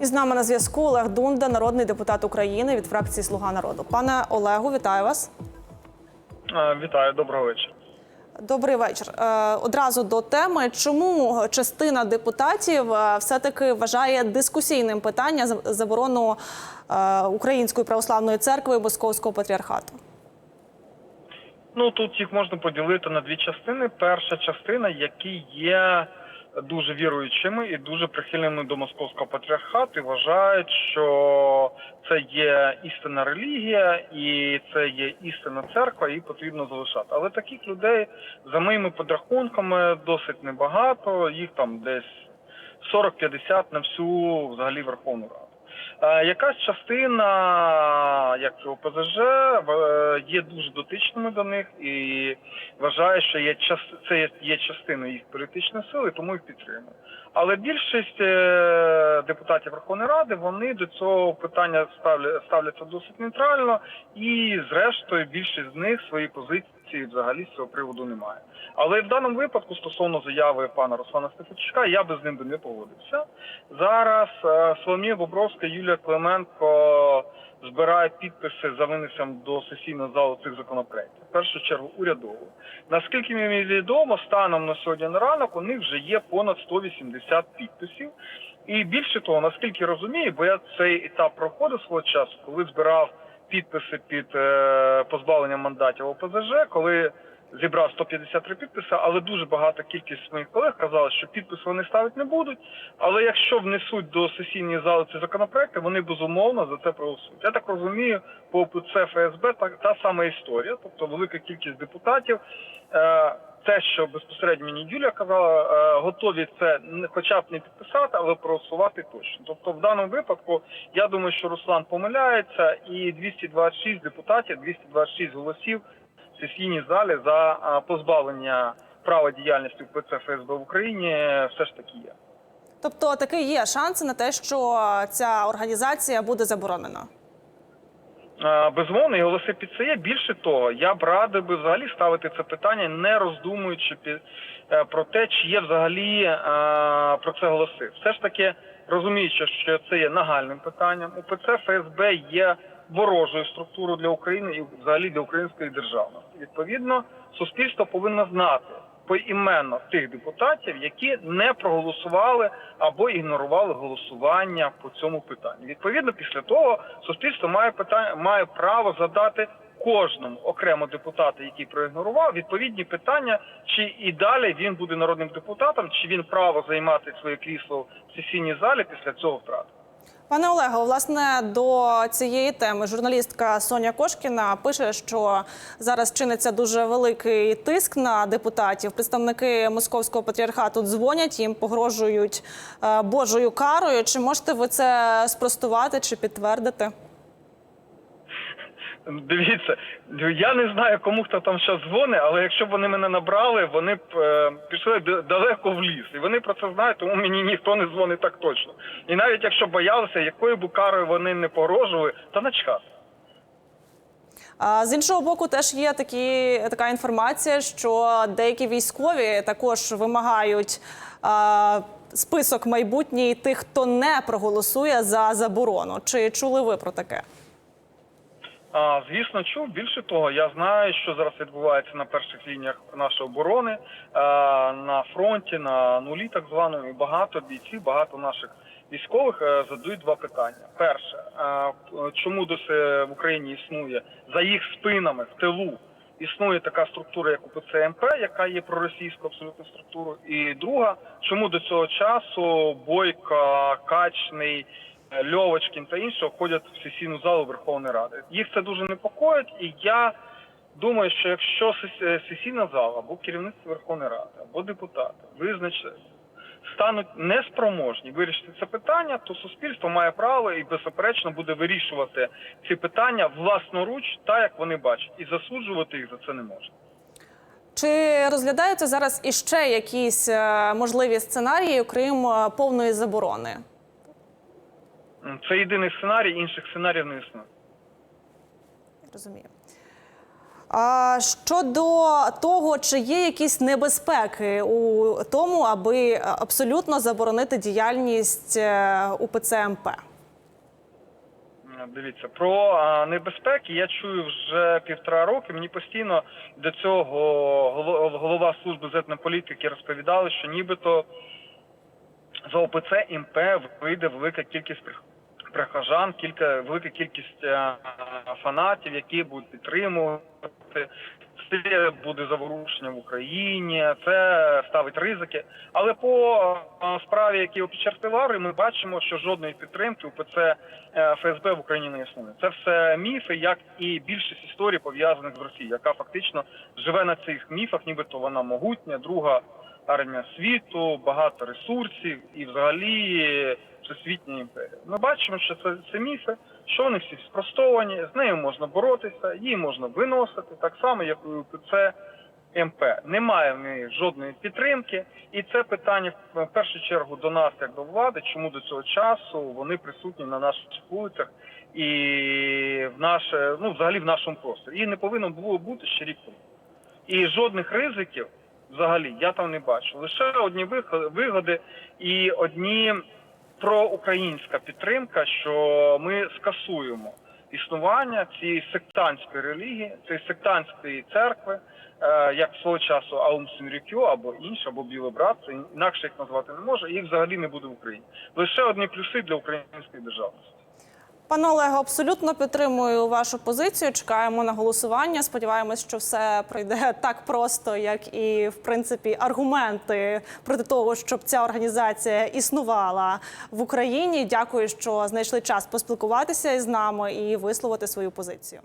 І з нами на зв'язку Олег Дунда, народний депутат України від фракції Слуга народу. Пане Олегу, вітаю вас. Е, Вітаю, доброго вечора. Добрий вечір. Е, Одразу до теми, чому частина депутатів е, все-таки вважає дискусійним питання за- заборону Української православної церкви і Московського патріархату? Ну тут їх можна поділити на дві частини. Перша частина, які є дуже віруючими і дуже прихильними до московського патріархату, і вважають, що це є істинна релігія і це є істинна церква, і потрібно залишати. Але таких людей за моїми подрахунками досить небагато. Їх там десь 40-50 на всю взагалі Верховну Раду. Е, Якась частина, як ОПЗЖ, є дуже дотичними до них і вважає, що є час- це є- є частиною їх політичної сили, тому їх підтримує. Але більшість е, депутатів Верховної Ради вони до цього питання ставляться досить нейтрально, і зрештою більшість з них свої позиції взагалі з цього приводу немає. Але в даному випадку стосовно заяви пана Руслана Стефанчука, я би з ним би не погодився. Зараз е, Соломія Бобровська, Юлія Клименко збирають підписи за винесенням до сесійного залу цих законопроєктів. В першу чергу урядово. Наскільки мені відомо, станом на сьогодні на ранок у них вже є понад 180 підписів. І більше того, наскільки розумію, бо я цей етап проходив свого часу, коли збирав підписи під е, позбавленням мандатів ОПЗЖ, коли зібрав 153 підписи, але дуже багата кількість моїх колег казали, що підписи вони ставити не будуть. Але якщо внесуть до сесійної зали ці законопроекти, вони безумовно за це проголосують. Я так розумію, по ОПЦ ФСБ та, та сама історія, тобто велика кількість депутатів. Е, те, що безпосередньо мені Юлія казала, е, готові це не- хоча б не підписати, але проголосувати точно. Тобто, в даному випадку я думаю, що Руслан помиляється, і 226 депутатів, 226 голосів в сесійній залі за е, позбавлення права діяльності ПЦ ФСБ в Україні е, все ж таки є. Тобто таки є шанси на те, що ця організація буде заборонена. Е, Безумовно, і голоси під це. Більше того, я б радив би взагалі ставити це питання, не роздумуючи е, про те, чи є взагалі е, про це голоси. Все ж таки, розуміючи, що це є нагальним питанням, УПЦ ФСБ є ворожою структурою для України і взагалі для української державності. Відповідно, суспільство повинно знати поіменно тих депутатів, які не проголосували або ігнорували голосування по цьому питанню. Відповідно, після того суспільство має питання, має право задати кожному окремо депутату, який проігнорував, відповідні питання, чи і далі він буде народним депутатом, чи він право займати своє крісло в сесійній залі після цього втратив. Пане Олего, власне, до цієї теми журналістка Соня Кошкіна пише, що зараз чиниться дуже великий тиск на депутатів. Представники московського патріархату дзвонять їм, погрожують е, божою карою. Чи можете ви це спростувати чи підтвердити? Дивіться, я не знаю, кому хто там зараз дзвонить, але якщо б вони мене набрали, вони б е, пішли далеко в ліс. І вони про це знають, тому мені ніхто не дзвонить так точно. І навіть якщо боялися, якою б карою вони не погрожували, то начхати. А з іншого боку, теж є такі така інформація, що деякі військові також вимагають а, список майбутній тих, хто не проголосує за заборону. Чи чули ви про таке? А, звісно, чув. Більше того, я знаю, що зараз відбувається на перших лініях нашої оборони, а, на фронті, на нулі, так званому, багато бійців, багато наших військових е, задають два питання. Перше, а, чому досі в Україні існує за їх спинами в тилу існує така структура, як УПЦ МП, яка є проросійською абсолютно структурою. І друга, чому до цього часу Бойко, Качний, е, Льовочкін та інші входять в сесійну залу Верховної Ради. Їх це дуже непокоїть, і я думаю, що якщо е, сесійна зала або керівництво Верховної Ради, або депутати визначать, стануть неспроможні вирішити це питання, то суспільство має право і беззаперечно буде вирішувати ці питання власноруч, так як вони бачать, і засуджувати їх за це не можна. Чи розглядаються зараз іще якісь е, можливі сценарії, окрім е, повної заборони? Це єдиний сценарій, інших сценаріїв не існує. Розумію. А щодо того, чи є якісь небезпеки у тому, аби е, абсолютно заборонити діяльність е, УПЦ МП? Дивіться, про небезпеки я чую вже півтора роки. Мені постійно до цього голова служби зетнополітики розповідали, що нібито за ОПЦ МП вийде велика кількість прих- прихожан, кілька велика кількість е, фанатів, які будуть підтримувати. Це буде заворушення в Україні, це ставить ризики. Але по е, справі, які Печертивари, ми бачимо, що жодної підтримки УПЦ е, ФСБ в Україні не існує. Це все міфи, як і більшість історій пов'язаних з Росією, яка фактично живе на цих міфах, нібито вона могутня, друга армія світу, багато ресурсів і взагалі всесвітня імперія. Ми бачимо, що це, це міфи, що вони всі спростовані, з нею можна боротися, її можна виносити, так само, як і УПЦ МП. Немає в неї жодної підтримки, і це питання в першу чергу до нас, як до влади, чому до цього часу вони присутні на наших вулицях і в наше, ну взагалі в нашому просторі. І не повинно було бути ще рік тому. І жодних ризиків взагалі я там не бачу. Лише одні вигоди і одні проукраїнська підтримка, що ми скасуємо існування цієї сектантської релігії, цієї сектантської церкви, е, як свого часу Аум Сінрікю або інше, або Білий Брат, це інакше їх назвати не може, їх взагалі не буде в Україні. Лише одні плюси для української державності. Пане Олего, абсолютно підтримую вашу позицію. Чекаємо на голосування. Сподіваємось, що все пройде так просто, як і в принципі аргументи проти того, щоб ця організація існувала в Україні. Дякую, що знайшли час поспілкуватися із нами і висловити свою позицію.